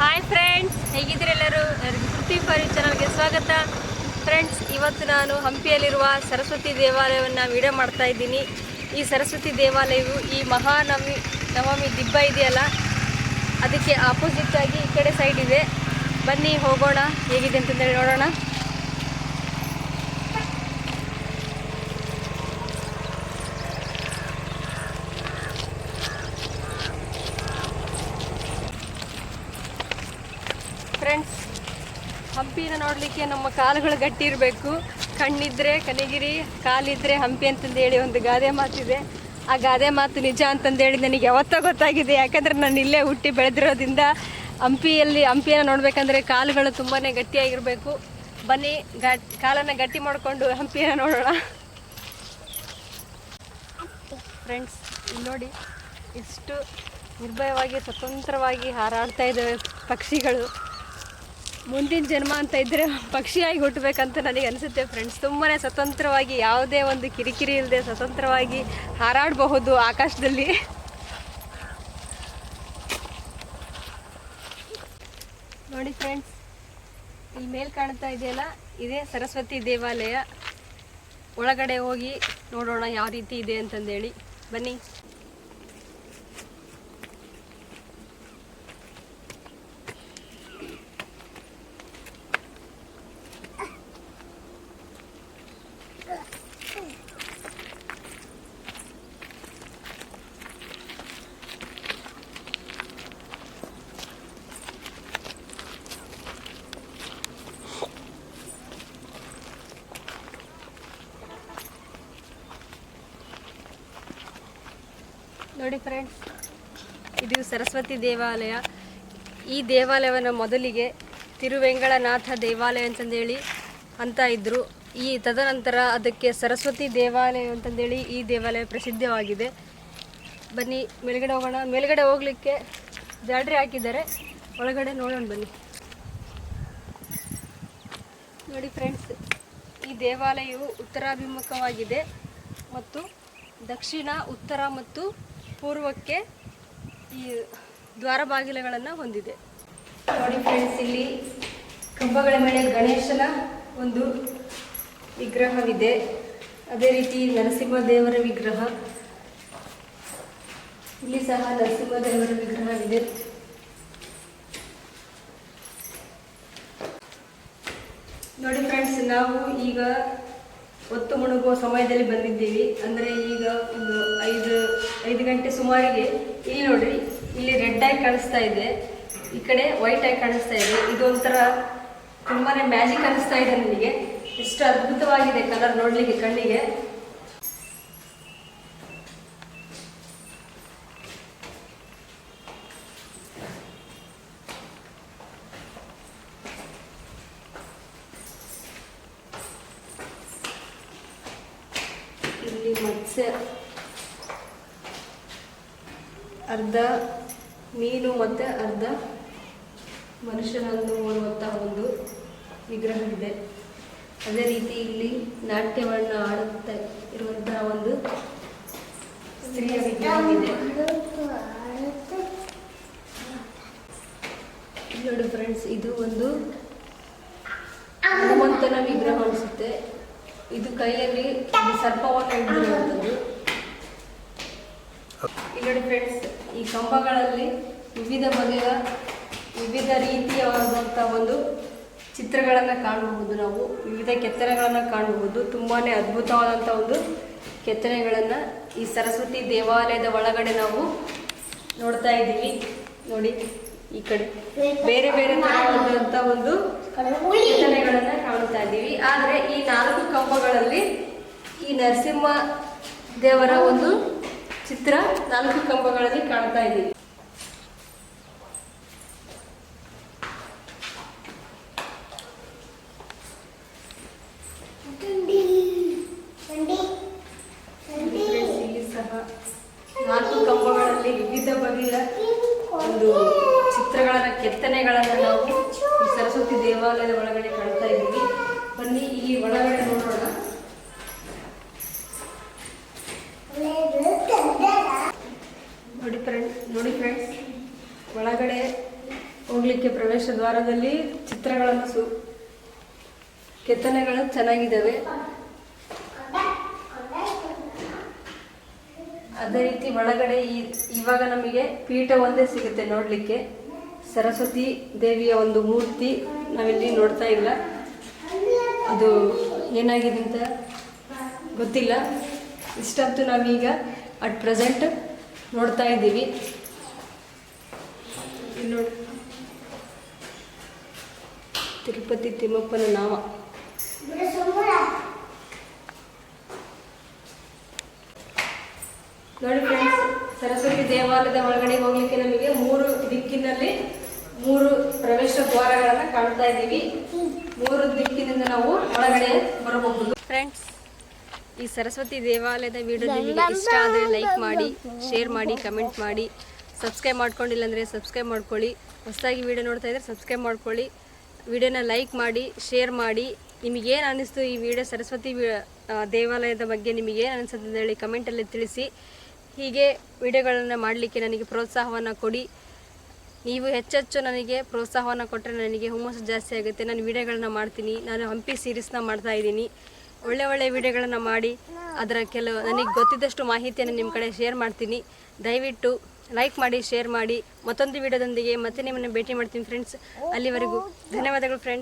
Hi friends ಹೇಗಿದ್ದೀರಿ ಎಲ್ಲರೂ? ಎಲ್ಲರಿಗೂ ಕೃತಿ ಫಾರಿ ಚಾನಲ್ಗೆ ಸ್ವಾಗತ. ಫ್ರೆಂಡ್ಸ್ ಇವತ್ತು ನಾನು ಹಂಪಿಯಲ್ಲಿರುವ ಸರಸ್ವತಿ ದೇವಾಲಯವನ್ನು ವಿಡಿಯೋ ಮಾಡ್ತಾ ಇದ್ದೀನಿ. ಈ ಸರಸ್ವತಿ ದೇವಾಲಯವು ಈ ಮಹಾನವಮಿ, ನವಮಿ ದಿಬ್ಬ ಇದೆಯಲ್ಲ, ಅದಕ್ಕೆ ಆಪೋಸಿಟ್ ಆಗಿ ಈ ಕಡೆ ಸೈಡ್ ಇದೆ. ಬನ್ನಿ ಹೋಗೋಣ, ಹೇಗಿದೆ ಅಂತಂದೇಳಿ ನೋಡೋಣ ಫ್ರೆಂಡ್ಸ್ ಹಂಪಿನ ನೋಡಲಿಕ್ಕೆ ನಮ್ಮ ಕಾಲುಗಳು ಗಟ್ಟಿ ಇರಬೇಕು. ಕಣ್ಣಿದ್ರೆ ಕನಗಿರಿ ಕಾಲಿದ್ರೆ ಹಂಪಿ ಅಂತಂದೇಳಿ ಒಂದು ಗಾದೆ ಮಾತಿದೆ. ಆ ಗಾದೆ ಮಾತು ನಿಜ ಅಂತಂದೇಳಿ ನನಗೆ ಯಾವತ್ತೋ ಗೊತ್ತಾಗಿದೆ. ಯಾಕಂದ್ರೆ ನಾನು ಇಲ್ಲೇ ಹುಟ್ಟಿ ಬೆಳೆದಿರೋದ್ರಿಂದ ಹಂಪಿಯಲ್ಲಿ ಹಂಪಿಯನ್ನು ನೋಡಬೇಕಂದ್ರೆ ಕಾಲುಗಳು ತುಂಬಾ ಗಟ್ಟಿಯಾಗಿರಬೇಕು. ಬನ್ನಿ ಗಟ್ ಕಾಲನ್ನು ಗಟ್ಟಿ ಮಾಡಿಕೊಂಡು ಹಂಪಿಯನ್ನು ನೋಡೋಣ. ಫ್ರೆಂಡ್ಸ್ ಇಲ್ಲಿ ನೋಡಿ, ಇಷ್ಟು ನಿರ್ಭಯವಾಗಿ, ಸ್ವತಂತ್ರವಾಗಿ ಹಾರಾಡ್ತಾ ಇದ್ದಾವೆ ಪಕ್ಷಿಗಳು. ಮುಂದಿನ ಜನ್ಮ ಅಂತ ಇದ್ರೆ ಪಕ್ಷಿಯಾಗಿ ಹುಟ್ಟಬೇಕಂತ ನನಗೆ ಅನಿಸುತ್ತೆ ಫ್ರೆಂಡ್ಸ್ ತುಂಬಾ ಸ್ವತಂತ್ರವಾಗಿ ಯಾವುದೇ ಒಂದು ಕಿರಿಕಿರಿ ಇಲ್ಲದೆ ಸ್ವತಂತ್ರವಾಗಿ ಹಾರಾಡಬಹುದು ಆಕಾಶದಲ್ಲಿ. ನೋಡಿ ಫ್ರೆಂಡ್ಸ್ ಇಲ್ಲಿ ಮೇಲ್ ಕಾಣ್ತಾ ಇದೆಯಲ್ಲ, ಇದೇ ಸರಸ್ವತಿ ದೇವಾಲಯ. ಒಳಗಡೆ ಹೋಗಿ ನೋಡೋಣ ಯಾವ ರೀತಿ ಇದೆ ಅಂತಂದೇಳಿ. ಬನ್ನಿ. ನೋಡಿ ಫ್ರೆಂಡ್ಸ್ ಇದು ಸರಸ್ವತಿ ದೇವಾಲಯ. ಈ ದೇವಾಲಯವನ್ನು ಮೊದಲಿಗೆ ತಿರುವೆಂಗಳನಾಥ ದೇವಾಲಯ ಅಂತಂದೇಳಿ ಅಂತ ಇದ್ದರು ಈ ತದನಂತರ ಅದಕ್ಕೆ ಸರಸ್ವತಿ ದೇವಾಲಯ ಅಂತಂದೇಳಿ ಈ ದೇವಾಲಯ ಪ್ರಸಿದ್ಧವಾಗಿದೆ. ಬನ್ನಿ, ಮೇಲ್ಗಡೆ ಹೋಗೋಣ. ಮೇಲ್ಗಡೆ ಹೋಗಲಿಕ್ಕೆ ಜಾಡ್ರಿ ಹಾಕಿದ್ದಾರೆ. ಒಳಗಡೆ ನೋಡೋಣ ಬನ್ನಿ. ನೋಡಿ ಫ್ರೆಂಡ್ಸ್ ಈ ದೇವಾಲಯವು ಉತ್ತರಾಭಿಮುಖವಾಗಿದೆ ಮತ್ತು ದಕ್ಷಿಣ, ಉತ್ತರ ಮತ್ತು ಪೂರ್ವಕ್ಕೆ ಈ ದ್ವಾರ ಬಾಗಿಲುಗಳನ್ನು ಹೊಂದಿದೆ. ನೋಡಿ ಫ್ರೆಂಡ್ಸ್ ಇಲ್ಲಿ ಕಂಬಗಳ ಮೇಲೆ ಗಣೇಶನ ಒಂದು ವಿಗ್ರಹವಿದೆ. ಅದೇ ರೀತಿ ನರಸಿಂಹ ದೇವರ ವಿಗ್ರಹ. ಇಲ್ಲಿ ಸಹ ನರಸಿಂಹ ದೇವರ ವಿಗ್ರಹವಿದೆ. ನೋಡಿ ಫ್ರೆಂಡ್ಸ್ ನಾವು ಈಗ ಮುಳುಗುವ ಸಮಯದಲ್ಲಿ ಬಂದಿದ್ದೀವಿ. ಅಂದರೆ ಈಗ ಒಂದು ಐದು ಐದು ಗಂಟೆ ಸುಮಾರಿಗೆ, ಇಲ್ಲಿ ನೋಡ್ರಿ, ಇಲ್ಲಿ ರೆಡ್ ಆಗಿ ಕಾಣಿಸ್ತಾ ಇದೆ. ಈ ಕಡೆ ವೈಟ್ ಆಗಿ ಕಾಣಿಸ್ತಾ ಇದೆ. ಇದೊಂಥರ ತುಂಬಾನೇ ಮ್ಯಾಜಿಕ್ ಅನಿಸ್ತಾ ಇದೆ ನನಗೆ. ಎಷ್ಟು ಅದ್ಭುತವಾಗಿದೆ ಕಲರ್ ನೋಡ್ಲಿಕ್ಕೆ ಕಣ್ಣಿಗೆ ಇಲ್ಲಿ ಮತ್ಸ್ಯ ಅರ್ಧ ಮೀನು ಮತ್ತು ಅರ್ಧ ಮನುಷ್ಯನನ್ನು ಹೋಲುವಂತಹ ಒಂದು ವಿಗ್ರಹವಿದೆ. ಅದೇ ರೀತಿ ಇಲ್ಲಿ ನಾಟ್ಯವನ್ನು ಆಡುತ್ತಾ ಇರುವಂತಹ ಒಂದು ಸ್ತ್ರೀಯ ವಿಗ್ರಹವಿದೆ. ನೋಡಿ ಫ್ರೆಂಡ್ಸ್ ಇದು ಒಂದು ಹನುಮಂತನ ವಿಗ್ರಹ ಅನಿಸುತ್ತೆ. ಇದು ಕೈಯಲ್ಲಿ ಸರ್ಪವನ್ನು ಹಿಡಿದಿರುವಂಥದ್ದು ಇಲ್ಲಿ ಫ್ರೆಂಡ್ಸ್ ಈ ಕಂಬಗಳಲ್ಲಿ ವಿವಿಧ ಬಗೆಯ ವಿವಿಧ ರೀತಿಯಾದಂಥ ಒಂದು ಚಿತ್ರಗಳನ್ನು ಕಾಣಬಹುದು ನಾವು, ವಿವಿಧ ಕೆತ್ತನೆಗಳನ್ನು ಕಾಣಬಹುದು. ತುಂಬಾನೇ ಅದ್ಭುತವಾದಂಥ ಒಂದು ಕೆತ್ತನೆಗಳನ್ನು ಈ ಸರಸ್ವತಿ ದೇವಾಲಯದ ಒಳಗಡೆ ನಾವು ನೋಡ್ತಾ ಇದ್ದೀವಿ. ನೋಡಿ. ಈ ಕಡೆ. ಬೇರೆ ಬೇರೆ ತರವಾದಂಥ ಒಂದು ಕೆತ್ತನೆಗಳನ್ನ ಕಾಣ್ತಾ ಇದ್ದೀವಿ. ಆದ್ರೆ ಈ ನಾಲ್ಕು ಕಂಬಗಳಲ್ಲಿ ಈ ನರಸಿಂಹ ದೇವರ ಒಂದು ಚಿತ್ರ ನಾಲ್ಕು ಕಂಬಗಳಲ್ಲಿ ಕಾಣ್ತಾ ಇದ್ದೀವಿ Friends, ಇಲ್ಲಿ ಸಹ ನಾಲ್ಕು ಕಂಬಗಳಲ್ಲಿ ವಿವಿಧ ಬಗೆಯ ಒಂದು ಚಿತ್ರಗಳನ್ನ ಕೆತ್ತನೆಗಳನ್ನ ನಾವು ಈ ಸರಸ್ವತಿ ದೇವಾಲಯದ ಒಳಗಡೆ ಕಾಣ್ತಾ ಇದ್ದೀವಿ. ಬನ್ನಿ, ಇಲ್ಲಿ ಒಳಗಡೆ ನೋಡೋಣ. ನೋಡಿ ಫ್ರೆಂಡ್ ನೋಡಿ ಫ್ರೆಂಡ್ಸ್ ಒಳಗಡೆ ಹೋಗ್ಲಿಕ್ಕೆ ಪ್ರವೇಶ ದ್ವಾರದಲ್ಲಿ ಚಿತ್ರಗಳನ್ನು ಸು, ಕೆತ್ತನೆಗಳು ಚೆನ್ನಾಗಿದ್ದಾವೆ. ಅದೇ ರೀತಿ ಒಳಗಡೆ ಈ, ಇವಾಗ ನಮಗೆ ಪೀಠ ಒಂದೇ ಸಿಗುತ್ತೆ ನೋಡಲಿಕ್ಕೆ. ಸರಸ್ವತಿ ದೇವಿಯ ಒಂದು ಮೂರ್ತಿ ನಾವಿಲ್ಲಿ ನೋಡ್ತಾ ಇಲ್ಲ. ಅದು ಏನಾಗಿದೆ ಅಂತ ಗೊತ್ತಿಲ್ಲ. ಇಷ್ಟಂತೂ ನಾವೀಗ ಅಟ್ ಪ್ರೆಸೆಂಟ್ ನೋಡ್ತಾ ಇದ್ದೀವಿ. ನೋಡಿ ತಿರುಪತಿ ತಿಮ್ಮಪ್ಪನ ನಾಮ. ನೋಡಿ ಫ್ರೆಂಡ್ಸ್ ಸರಸ್ವತಿ ದೇವಾಲಯದ ಒಳಗಡೆ ಹೋಗ್ಲಿಕ್ಕೆ ನಮಗೆ ಮೂರು ದಿಕ್ಕಿನಲ್ಲಿ ಮೂರು ಪ್ರವೇಶ ದ್ವಾರಗಳನ್ನ ಕಾಣ್ತಾ ಇದ್ದೀವಿ. ಮೂರು ದಿಕ್ಕಿನಿಂದ ನಾವು ಒಳಗಡೆ ಬರಬಹುದು. ಫ್ರೆಂಡ್ಸ್ ಈ ಸರಸ್ವತಿ ದೇವಾಲಯದ ವಿಡಿಯೋ ನಿಮಗೆ ಇಷ್ಟ ಆದರೆ ಲೈಕ್ ಮಾಡಿ ಶೇರ್ ಮಾಡಿ ಕಮೆಂಟ್ ಮಾಡಿ ಸಬ್ಸ್ಕ್ರೈಬ್ ಮಾಡ್ಕೊಂಡಿಲ್ಲ ಅಂದರೆ ಸಬ್ಸ್ಕ್ರೈಬ್ ಮಾಡ್ಕೊಳ್ಳಿ. ಹೊಸದಾಗಿ ವಿಡಿಯೋ ನೋಡ್ತಾ ಇದ್ದರೆ ಸಬ್ಸ್ಕ್ರೈಬ್ ಮಾಡ್ಕೊಳ್ಳಿ. ವಿಡಿಯೋನ ಲೈಕ್ ಮಾಡಿ ಶೇರ್ ಮಾಡಿ. ನಿಮಗೇನು ಅನ್ನಿಸ್ತು ಈ ವಿಡಿಯೋ ಸರಸ್ವತಿ ವಿ- ದೇವಾಲಯದ ಬಗ್ಗೆ? ನಿಮಗೇನು ಅನಿಸುತ್ತೆ ಅಂತ ಹೇಳಿ ಕಮೆಂಟಲ್ಲಿ ತಿಳಿಸಿ. ಹೀಗೆ ವಿಡಿಯೋಗಳನ್ನು ಮಾಡಲಿಕ್ಕೆ ನನಗೆ ಪ್ರೋತ್ಸಾಹವನ್ನು ಕೊಡಿ. ನೀವು ಹೆಚ್ಚೆಚ್ಚು ನನಗೆ ಪ್ರೋತ್ಸಾಹವನ್ನು ಕೊಟ್ಟರೆ ನನಗೆ ಹುಮ್ಮಸ್ಸು ಜಾಸ್ತಿ ಆಗುತ್ತೆ. ನಾನು ವಿಡಿಯೋಗಳನ್ನ ಮಾಡ್ತೀನಿ. ನಾನು ಹಂಪಿ ಸೀರೀಸ್ನ ಮಾಡ್ತಾ ಇದ್ದೀನಿ. ಒಳ್ಳೆ ಒಳ್ಳೆ ವಿಡಿಯೋಗಳನ್ನು ಮಾಡಿ ಅದರ ಕೆಲವು ನನಗೆ ಗೊತ್ತಿದ್ದಷ್ಟು ಮಾಹಿತಿಯನ್ನು ನಿಮ್ಮ ಕಡೆ ಶೇರ್ ಮಾಡ್ತೀನಿ. ದಯವಿಟ್ಟು ಲೈಕ್ ಮಾಡಿ ಶೇರ್ ಮಾಡಿ. ಮತ್ತೊಂದು ವಿಡಿಯೋದೊಂದಿಗೆ ಮತ್ತೆ ನಿಮ್ಮನ್ನು ಭೇಟಿ ಮಾಡ್ತೀನಿ ಫ್ರೆಂಡ್ಸ್ ಅಲ್ಲಿವರೆಗೂ ಧನ್ಯವಾದಗಳು ಫ್ರೆಂಡ್ಸ್